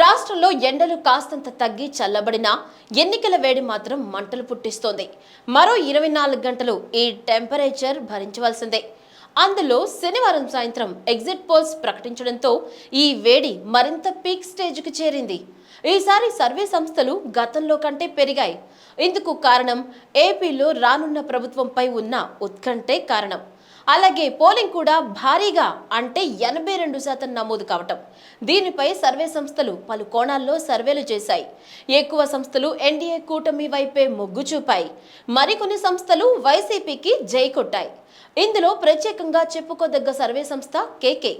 రాష్ట్రంలో ఎండలు కాస్తంత తగ్గి చల్లబడినా ఎన్నికల వేడి మాత్రం మంటలు పుట్టిస్తోంది. మరో ఇరవై నాలుగు గంటలు ఈ టెంపరేచర్ భరించవలసిందే. అందులో శనివారం సాయంత్రం ఎగ్జిట్ పోల్స్ ప్రకటించడంతో ఈ వేడి మరింత పీక్ స్టేజ్కి చేరింది. ఈసారి సర్వే సంస్థలు గతంలో కంటే పెరిగాయి. ఇందుకు కారణం ఏపీలో రానున్న ప్రభుత్వంపై ఉన్న ఉత్కంఠే కారణం. అలాగే పోలింగ్ కూడా భారీగా అంటే ఎనభై రెండు శాతం నమోదు కావటం. దీనిపై సర్వే సంస్థలు పలు కోణాల్లో సర్వేలు చేశాయి. ఎక్కువ సంస్థలు ఎన్డీఏ కూటమి వైపే మొగ్గు చూపాయి. మరికొన్ని సంస్థలు వైసీపీకి జై కొట్టాయి. ఇందులో ప్రత్యేకంగా చెప్పుకోదగ్గ సర్వే సంస్థ కేకే.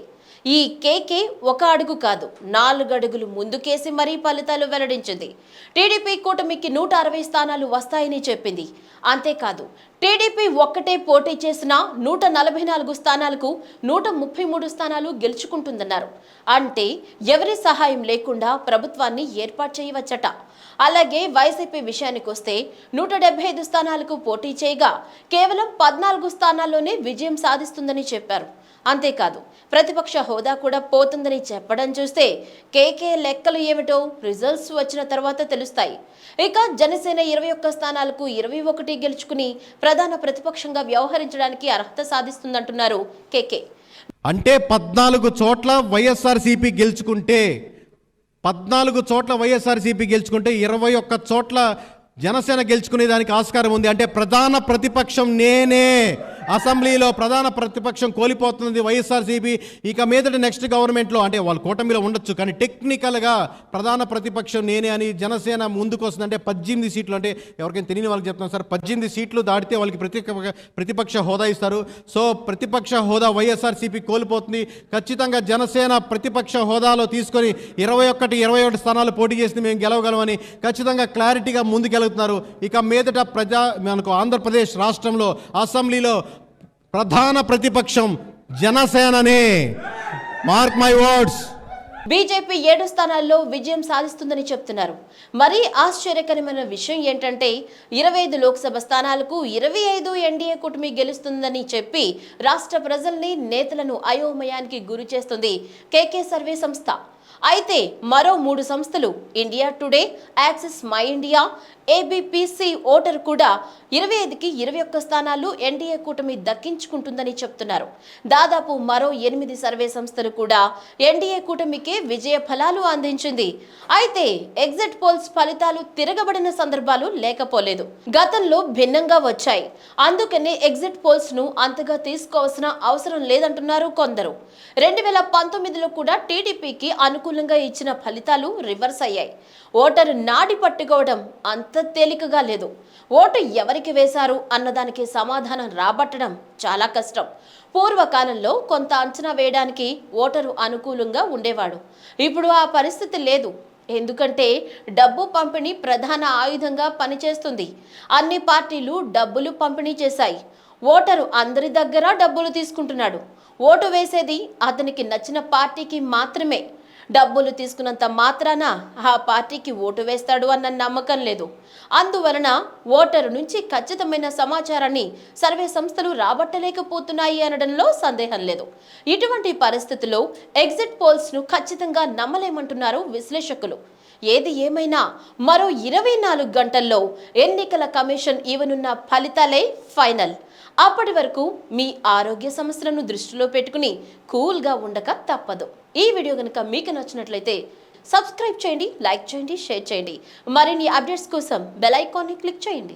ఈ కేకే ఒక అడుగు కాదు నాలుగు అడుగులు ముందుకేసి మరీ ఫలితాలు వెల్లడించింది. టీడీపీ కూటమికి నూట అరవై స్థానాలు వస్తాయని చెప్పింది. అంతేకాదు టీడీపీ ఒక్కటే పోటీ చేసిన నూట నలభై నాలుగు స్థానాలకు నూట ముప్పై మూడు స్థానాలు గెలుచుకుంటుందన్నారు. అంటే ఎవరి సహాయం లేకుండా ప్రభుత్వాన్ని ఏర్పాటు చేయవచ్చట. అలాగే వైసీపీ విషయానికి వస్తే నూట డెబ్బై ఐదు స్థానాలకు పోటీ చేయగా కేవలం పద్నాలుగు స్థానాల్లోనే విజయం సాధిస్తుందని చెప్పారు. అంతేకాదు ప్రతిపక్ష హోదా కూడా పోతుందని చెప్పడం చూస్తే కేకే లెక్కలు ఏమిటో రిజల్ట్స్ వచ్చిన తర్వాత తెలుస్తాయి. ఇక జనసేన ఇరవై ఒక్క స్థానాలకు ఇరవై ఒకటి గెలుచుకుని ప్రధాన ప్రతిపక్షంగా వ్యవహరించడానికి అర్హత సాధిస్తుందంటున్నారు కేకే. అంటే పద్నాలుగు చోట్ల వైఎస్ఆర్సీపీ గెలుచుకుంటే పద్నాలుగు చోట్ల వైఎస్ఆర్సీపీ గెలుచుకుంటే ఇరవై ఒక్క చోట్ల జనసేన గెలుచుకునే దానికి ఆస్కారం ఉంది. అంటే ప్రధాన ప్రతిపక్షం నేనే. అసెంబ్లీలో ప్రధాన ప్రతిపక్షం కోల్పోతుంది వైఎస్ఆర్సీపీ. ఇక మీదట నెక్స్ట్ గవర్నమెంట్లో అంటే వాళ్ళు కూటమిలో ఉండొచ్చు కానీ టెక్నికల్గా ప్రధాన ప్రతిపక్షం నేనే అని జనసేన ముందుకు అంటే పద్దెనిమిది సీట్లు అంటే ఎవరికైనా తెలియని వాళ్ళకి చెప్తున్నాను సార్ పద్దెనిమిది సీట్లు దాటితే వాళ్ళకి ప్రతి ప్రతిపక్ష హోదా ఇస్తారు. సో ప్రతిపక్ష హోదా వైఎస్ఆర్సీపీ కోల్పోతుంది. ఖచ్చితంగా జనసేన ప్రతిపక్ష హోదాలో తీసుకొని ఇరవై ఒకటి ఇరవై ఒకటి స్థానాలు పోటీ చేసింది మేము గెలవగలమని ఖచ్చితంగా క్లారిటీగా ముందుకెళ్తున్నారు. ఇక మీదట ప్రజా మనకు ఆంధ్రప్రదేశ్ రాష్ట్రంలో అసెంబ్లీలో ప్రధాన ప్రతిపక్షం జనసేననే. మార్క్ మై వర్డ్స్ బీజేపీ ఏడు స్థానాల్లో విజయం సాధిస్తుందని చెప్తున్నారు. మరీ ఆశ్చర్యకరమైన విషయం ఏంటంటే ఇరవై ఐదు లోక్సభ స్థానాలకు ఇరవై ఐదు ఎన్డీఏ కూటమి గెలుస్తుందని చెప్పి రాష్ట్ర ప్రజల్ని నేతలను అయోమయానికి గురి చేస్తుంది కేకే సర్వే సంస్థ. అయితే మరో మూడు సంస్థలు India Today Axis My India ABP C voter కూడా ఇరవై ఐదుకి ఇరవై ఒక్క స్థానాలు ఎన్డీఏ కూటమి దక్కించుకుంటుందని చెప్తున్నారు. దాదాపు మరో ఎనిమిది సర్వే సంస్థలు కూడా ఎన్డీఏ కూటమికే విజయ ఫలాలు అందించింది. అయితే ఎగ్జిట్ పోల్స్ ఫలితాలు తిరగబడిన సందర్భాలు లేకపోలేదు. గతంలో భిన్నంగా వచ్చాయి. అందుకనే ఎగ్జిట్ పోల్స్ను అంతగా తీసుకోవాల్సిన అవసరం లేదంటున్నారు కొందరు. రెండు వేల పంతొమ్మిదిలో కూడా టీడీపీకి అనుకూలంగా ఇచ్చిన ఫలితాలు రివర్స్ అయ్యాయి. ఓటరు నాడి పట్టుకోవడం అంత తేలికగా లేదు. ఓటు ఎవరికి వేశారు అన్నదానికి సమాధానం రాబట్టడం చాలా కష్టం. పూర్వకాలంలో కొంత అంచనా వేయడానికి ఓటరు అనుకూలంగా ఉండేవాడు. ఇప్పుడు ఆ పరిస్థితి లేదు. ఎందుకంటే డబ్బు పంపిణీ ప్రధాన ఆయుధంగా పనిచేస్తుంది. అన్ని పార్టీలు డబ్బులు పంపిణీ చేశాయి. ఓటరు అందరి దగ్గర డబ్బులు తీసుకుంటున్నాడు. ఓటు వేసేది అతనికి నచ్చిన పార్టీకి మాత్రమే. డబ్బులు తీసుకున్నంత మాత్రాన ఆ పార్టీకి ఓటు వేస్తాడు అన్న నమ్మకం లేదు. అందువలన ఓటరు నుంచి ఖచ్చితమైన సమాచారాన్ని సర్వే సంస్థలు రాబట్టలేకపోతున్నాయి అనడంలో సందేహం లేదు. ఇటువంటి పరిస్థితుల్లో ఎగ్జిట్ పోల్స్ను ఖచ్చితంగా నమ్మలేమంటున్నారు విశ్లేషకులు. ఏది ఏమైనా మరో ఇరవై నాలుగు గంటల్లో ఎన్నికల కమిషన్ ఇవ్వనున్న ఫలితాలే ఫైనల్. అప్పటి వరకు మీ ఆరోగ్య సమస్యలను దృష్టిలో పెట్టుకుని కూల్గా ఉండక తప్పదు. ఈ వీడియో కనుక మీకు నచ్చినట్లయితే సబ్స్క్రైబ్ చేయండి లైక్ చేయండి షేర్ చేయండి. మరిన్ని అప్డేట్స్ కోసం బెల్ ఐకాన్ని క్లిక్ చేయండి.